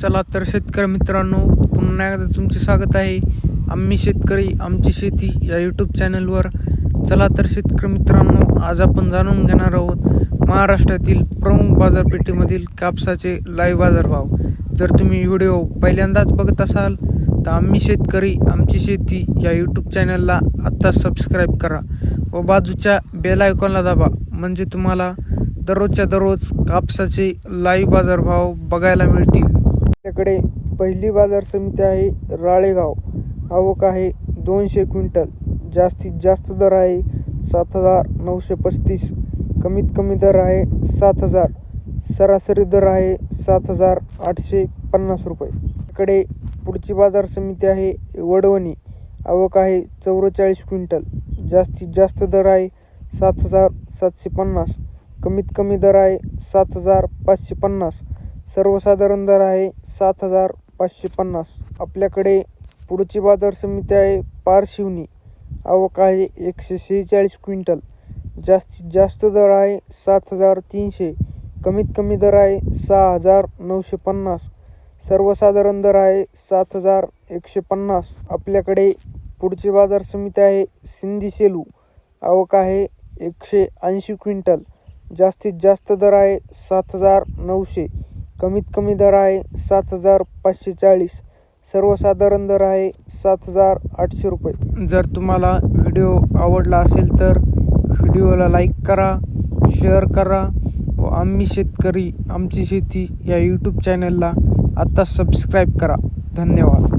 चला तर शेतकरी मित्रांनो पुन्हा एकदा तुमचे स्वागत आहे. आम्ही शेतकरी आमची शेती या यूट्यूब चॅनलवर चला तर शेतकरी मित्रांनो आज आपण जाणून घेणार आहोत महाराष्ट्रातील प्रमुख बाजारपेठेमधील कापसाचे लाईव्ह बाजारभाव. जर तुम्ही व्हिडिओ पहिल्यांदाच बघत असाल तर आम्ही शेतकरी आमची शेती या यूट्यूब चॅनलला आत्ता सबस्क्राईब करा व बाजूच्या बेल आयकॉनला दाबा म्हणजे तुम्हाला दररोजच्या दररोज कापसाचे लाईव्ह बाजारभाव बघायला मिळतील. आपल्याकडे पहिली बाजार समिती आहे राळेगाव. आवक आहे दोनशे क्विंटल. जास्तीत जास्त दर आहे सात हजार नऊशे पस्तीस. कमीत कमी दर आहे सात हजार. सरासरी दर आहे सात हजार आठशे पन्नास रुपये. इकडे पुढची बाजार समिती आहे वडवणी. आवक आहे चौवेचाळीस क्विंटल. जास्तीत जास्त दर आहे सात हजार सातशे पन्नास. कमीत कमी दर आहे सात हजार पाचशे पन्नास. सर्वसाधारण दर आहे सात हजार पाचशे पन्नास. आपल्याकडे पुढची बाजार समिती आहे पारशिवनी. आवक आहे एकशे शेहेचाळीस क्विंटल. जास्तीत जास्त दर आहे सात हजार तीनशे. कमीत कमी दर आहे सहा हजार नऊशे पन्नास. सर्वसाधारण दर आहे सात हजार एकशे पन्नास. आपल्याकडे पुढची बाजार समिती आहे सिंधी सेलू आवक आहे एकशे ऐंशी क्विंटल. जास्तीत जास्त दर आहे सात हजार नऊशे. कमीत कमी दर आहे सात हजार पाचशे चाळीस. सर्वसाधारण दर आहे सात हजार आठशे रुपये. जर तुम्हाला व्हिडिओ आवडला असेल तर व्हिडिओला लाईक करा शेअर करा व आम्ही शेतकरी आमची शेती या यूट्यूब चॅनलला आत्ता सबस्क्राईब करा. धन्यवाद.